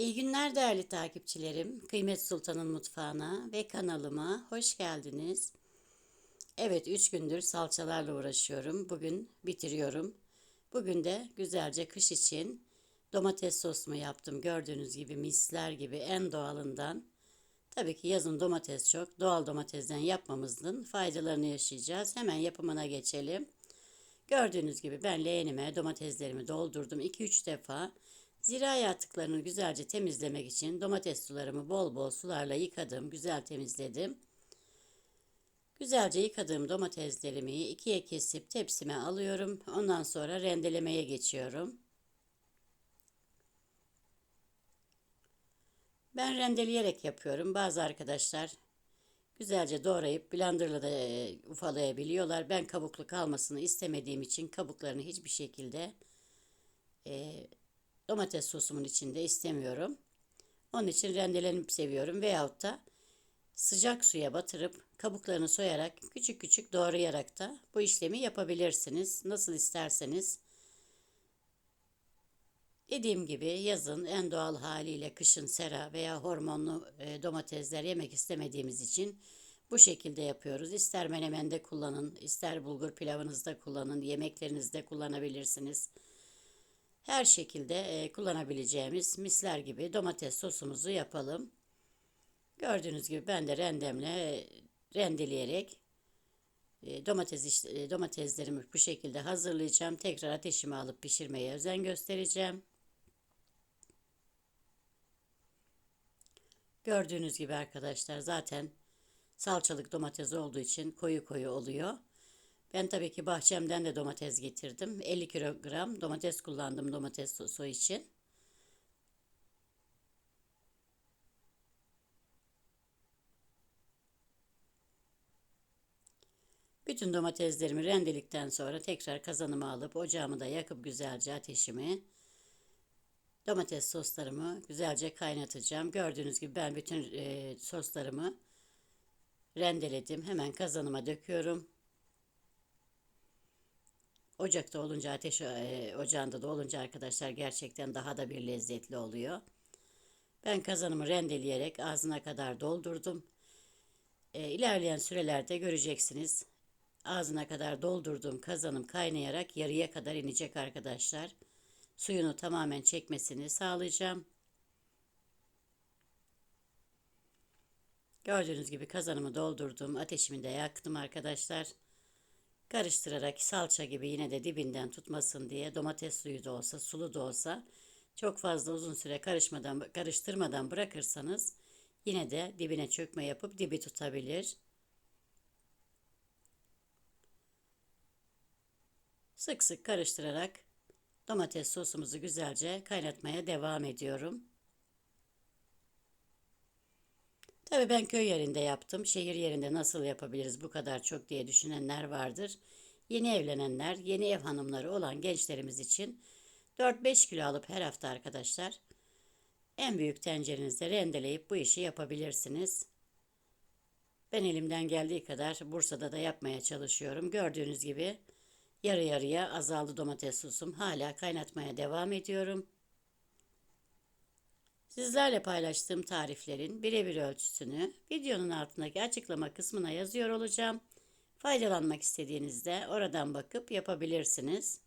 İyi günler değerli takipçilerim. Kıymet Sultan'ın mutfağına ve kanalıma hoş geldiniz. Evet 3 gündür salçalarla uğraşıyorum. Bugün bitiriyorum. Bugün de güzelce kış için domates sosumu yaptım. Gördüğünüz gibi misler gibi en doğalından. Tabii ki yazın domates çok. Doğal domatesden yapmamızın faydalarını yaşayacağız. Hemen yapımına geçelim. Gördüğünüz gibi ben leğenime domateslerimi doldurdum. 2-3 defa Zira atıklarını güzelce temizlemek için domates sularımı bol bol sularla yıkadım, güzel temizledim. Güzelce yıkadığım domateslerimi ikiye kesip tepsime alıyorum. Ondan sonra rendelemeye geçiyorum. Ben rendeleyerek yapıyorum. Bazı arkadaşlar güzelce doğrayıp blenderla da e, ufalayabiliyorlar. Ben kabuklu kalmasını istemediğim için kabuklarını hiçbir şekilde e, domates sosumun içinde istemiyorum. Onun için rendelenip seviyorum veyahut da sıcak suya batırıp kabuklarını soyarak küçük küçük doğrayarak da bu işlemi yapabilirsiniz. Nasıl isterseniz. Dediğim gibi yazın en doğal haliyle kışın sera veya hormonlu e, domatesler yemek istemediğimiz için bu şekilde yapıyoruz. İster menemende kullanın, ister bulgur pilavınızda kullanın, yemeklerinizde kullanabilirsiniz her şekilde e, kullanabileceğimiz misler gibi domates sosumuzu yapalım. Gördüğünüz gibi ben de rendemle e, rendeleyerek e, domates e, domateslerimi bu şekilde hazırlayacağım. Tekrar ateşime alıp pişirmeye özen göstereceğim. Gördüğünüz gibi arkadaşlar zaten salçalık domates olduğu için koyu koyu oluyor. Ben tabii ki bahçemden de domates getirdim. 50 kilogram domates kullandım domates sosu için. Bütün domateslerimi rendelikten sonra tekrar kazanıma alıp ocağımı da yakıp güzelce ateşimi domates soslarımı güzelce kaynatacağım. Gördüğünüz gibi ben bütün e, soslarımı rendeledim. Hemen kazanıma döküyorum. Ocakta olunca ateş e, ocağında da olunca arkadaşlar gerçekten daha da bir lezzetli oluyor. Ben kazanımı rendeleyerek ağzına kadar doldurdum. E, ilerleyen sürelerde göreceksiniz. Ağzına kadar doldurduğum kazanım kaynayarak yarıya kadar inecek arkadaşlar. Suyunu tamamen çekmesini sağlayacağım. Gördüğünüz gibi kazanımı doldurdum. Ateşimi de yaktım arkadaşlar. Karıştırarak salça gibi yine de dibinden tutmasın diye domates suyu da olsa sulu da olsa çok fazla uzun süre karışmadan karıştırmadan bırakırsanız yine de dibine çökme yapıp dibi tutabilir. Sık sık karıştırarak domates sosumuzu güzelce kaynatmaya devam ediyorum. Tabii ben köy yerinde yaptım. Şehir yerinde nasıl yapabiliriz bu kadar çok diye düşünenler vardır. Yeni evlenenler, yeni ev hanımları olan gençlerimiz için 4-5 kilo alıp her hafta arkadaşlar en büyük tencerenizde rendeleyip bu işi yapabilirsiniz. Ben elimden geldiği kadar Bursa'da da yapmaya çalışıyorum. Gördüğünüz gibi yarı yarıya azaldı domates sosum. Hala kaynatmaya devam ediyorum. Sizlerle paylaştığım tariflerin birebir ölçüsünü videonun altındaki açıklama kısmına yazıyor olacağım. Faydalanmak istediğinizde oradan bakıp yapabilirsiniz.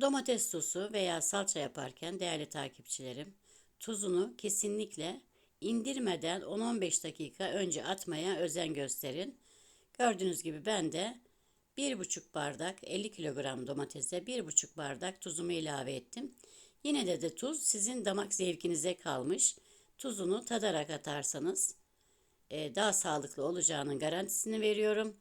Domates sosu veya salça yaparken değerli takipçilerim tuzunu kesinlikle indirmeden 10-15 dakika önce atmaya özen gösterin. Gördüğünüz gibi ben de 1,5 bardak 50 kilogram domatese 1,5 bardak tuzumu ilave ettim. Yine de de tuz sizin damak zevkinize kalmış. Tuzunu tadarak atarsanız e, daha sağlıklı olacağının garantisini veriyorum.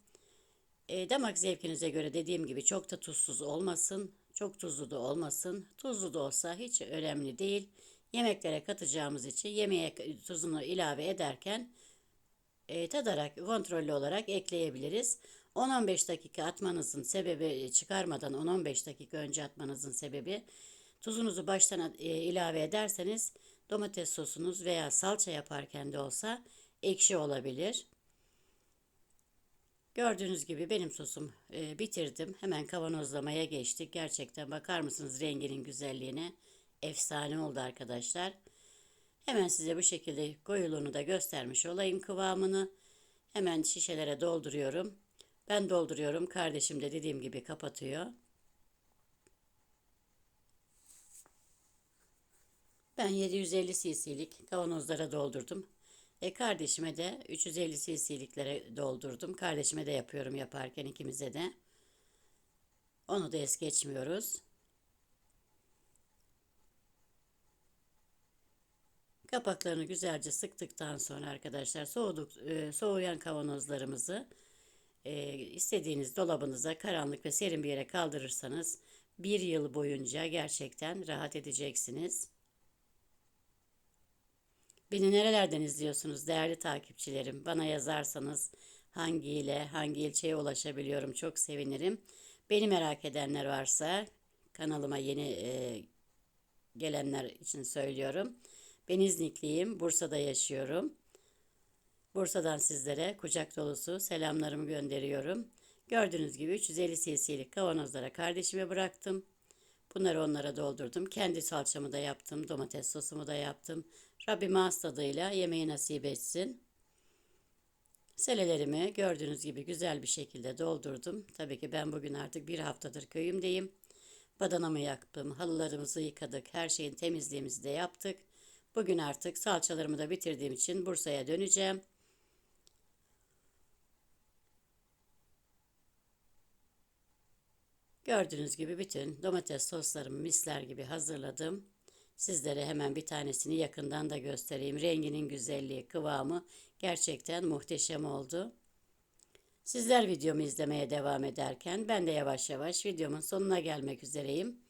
E, damak zevkinize göre dediğim gibi çok da tuzsuz olmasın, çok tuzlu da olmasın. Tuzlu da olsa hiç önemli değil yemeklere katacağımız için yemeğe tuzunu ilave ederken e, tadarak kontrollü olarak ekleyebiliriz. 10-15 dakika atmanızın sebebi çıkarmadan 10-15 dakika önce atmanızın sebebi tuzunuzu baştan e, ilave ederseniz Domates sosunuz veya salça yaparken de olsa ekşi olabilir. Gördüğünüz gibi benim sosum e, bitirdim. Hemen kavanozlamaya geçtik. Gerçekten bakar mısınız renginin güzelliğine? Efsane oldu arkadaşlar. Hemen size bu şekilde koyuluğunu da göstermiş olayım kıvamını. Hemen şişelere dolduruyorum. Ben dolduruyorum. Kardeşim de dediğim gibi kapatıyor. Ben 750 cc'lik kavanozlara doldurdum. E kardeşime de 350 cc'liklere doldurdum. Kardeşime de yapıyorum yaparken ikimize de. Onu da es geçmiyoruz. Kapaklarını güzelce sıktıktan sonra arkadaşlar soğuduk, e, soğuyan kavanozlarımızı e, istediğiniz dolabınıza karanlık ve serin bir yere kaldırırsanız bir yıl boyunca gerçekten rahat edeceksiniz. Beni nerelerden izliyorsunuz değerli takipçilerim? Bana yazarsanız hangi ile hangi ilçeye ulaşabiliyorum çok sevinirim. Beni merak edenler varsa kanalıma yeni e, gelenler için söylüyorum. Ben İznikliyim, Bursa'da yaşıyorum. Bursa'dan sizlere kucak dolusu selamlarımı gönderiyorum. Gördüğünüz gibi 350 cc'lik kavanozlara kardeşime bıraktım. Bunları onlara doldurdum. Kendi salçamı da yaptım. Domates sosumu da yaptım. Rabbim ağız tadıyla yemeği nasip etsin. Selelerimi gördüğünüz gibi güzel bir şekilde doldurdum. Tabii ki ben bugün artık bir haftadır köyümdeyim. Badanamı yaktım, halılarımızı yıkadık, her şeyin temizliğimizi de yaptık. Bugün artık salçalarımı da bitirdiğim için Bursa'ya döneceğim. Gördüğünüz gibi bütün domates soslarımı misler gibi hazırladım. Sizlere hemen bir tanesini yakından da göstereyim. Renginin güzelliği, kıvamı gerçekten muhteşem oldu. Sizler videomu izlemeye devam ederken ben de yavaş yavaş videomun sonuna gelmek üzereyim.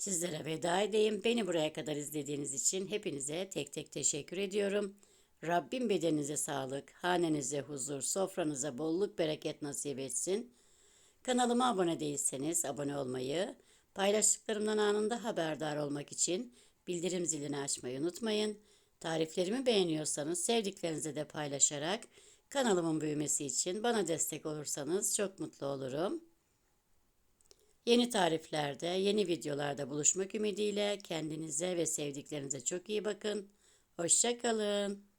Sizlere veda edeyim. Beni buraya kadar izlediğiniz için hepinize tek tek teşekkür ediyorum. Rabbim bedeninize sağlık, hanenize huzur, sofranıza bolluk bereket nasip etsin. Kanalıma abone değilseniz abone olmayı, paylaştıklarımdan anında haberdar olmak için bildirim zilini açmayı unutmayın. Tariflerimi beğeniyorsanız sevdiklerinize de paylaşarak kanalımın büyümesi için bana destek olursanız çok mutlu olurum. Yeni tariflerde, yeni videolarda buluşmak ümidiyle kendinize ve sevdiklerinize çok iyi bakın. Hoşçakalın.